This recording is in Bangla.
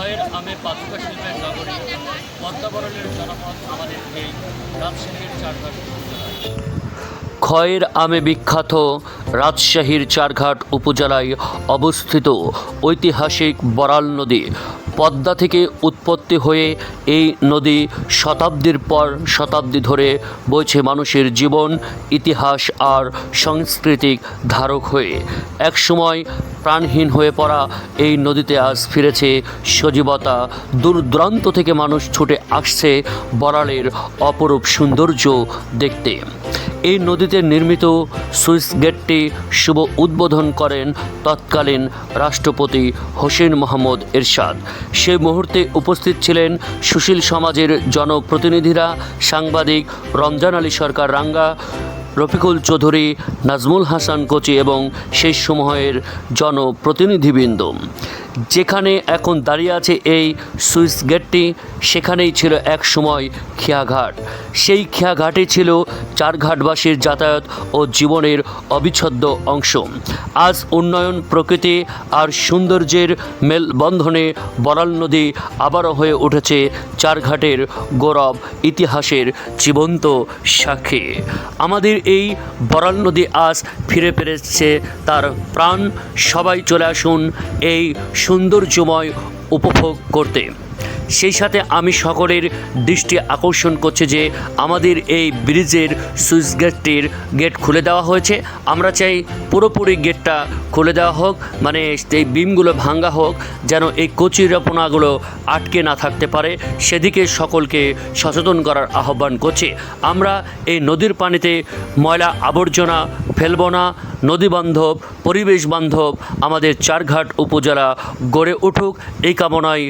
খয়ের আমে পাতুকা শিল্পের নগরী পদ্মাবরণের জনপদ আমাদের এই রাজশাহীর চারঘাট খয়ের আমে বিখ্যাত রাজশাহীর চারঘাট উপজেলায় অবস্থিত ঐতিহাসিক বরাল নদী পদ্মা থেকে উৎপত্তি হয়ে এই নদী শতাব্দীর পর শতাব্দী ধরে বইছে মানুষের জীবন, ইতিহাস আর সাংস্কৃতিক ধারক হয়ে। একসময় প্রাণহীন হয়ে পড়া এই নদীতে আজ ফিরেছে সজীবতা। দূর দূরান্ত থেকে মানুষ ছুটে আসছে বরালের অপরূপ সৌন্দর্য দেখতে। এই নদীতে নির্মিত সুইস গেটটি শুভ উদ্বোধন করেন তৎকালীন রাষ্ট্রপতি হোসেন মোহাম্মদ এরশাদ। সেই মুহূর্তে উপস্থিত ছিলেন সুশীল সমাজের জনপ্রতিনিধিরা, সাংবাদিক রমজান আলী সরকার রাঙ্গা, রফিকুল চৌধুরী, নাজমুল হাসান কোচি এবং সেই সময়ের জনপ্রতিনিধিবৃন্দ। যেখানে এখন দাঁড়িয়ে আছে এই সুইস গেটটি, সেখানেই ছিল এক সময় খেয়াঘাট। সেই খেয়াঘাটে ছিল চারঘাটবাসীর যাতায়াত ও জীবনের অবিচ্ছেদ্য অংশ। আজ উন্নয়ন প্রকৃতি আর সৌন্দর্যের মেলবন্ধনে বরাল নদী আবারও হয়ে উঠেছে চারঘাটের গৌরব ইতিহাসের জীবন্ত সাক্ষী। আমাদের এই বরাল নদী আজ ফিরে পেরেছে তার প্রাণ। সবাই চলে আসুন এই সৌন্দর্যময় উপভোগ করতে। সেই সাথে আমি সকলের দৃষ্টি আকর্ষণ করছে যে আমাদের এই ব্রিজের সুইচ গেটটির গেট খুলে দেওয়া হয়েছে। আমরা চাই পুরোপুরি গেটটা খুলে দেওয়া হোক মানে এই বিমগুলো ভাঙ্গা হোক, যেন এই কচিরাপনাগুলো আটকে না থাকতে পারে। সেদিকে সকলকে সচেতন করার আহ্বান করছি। আমরা এই নদীর পানিতে ময়লা আবর্জনা ফেলব না। নদী বান্ধব, পরিবেশ বান্ধব আমাদের চারঘাট উপজেলা গড়ে উঠুক। এই কামনায়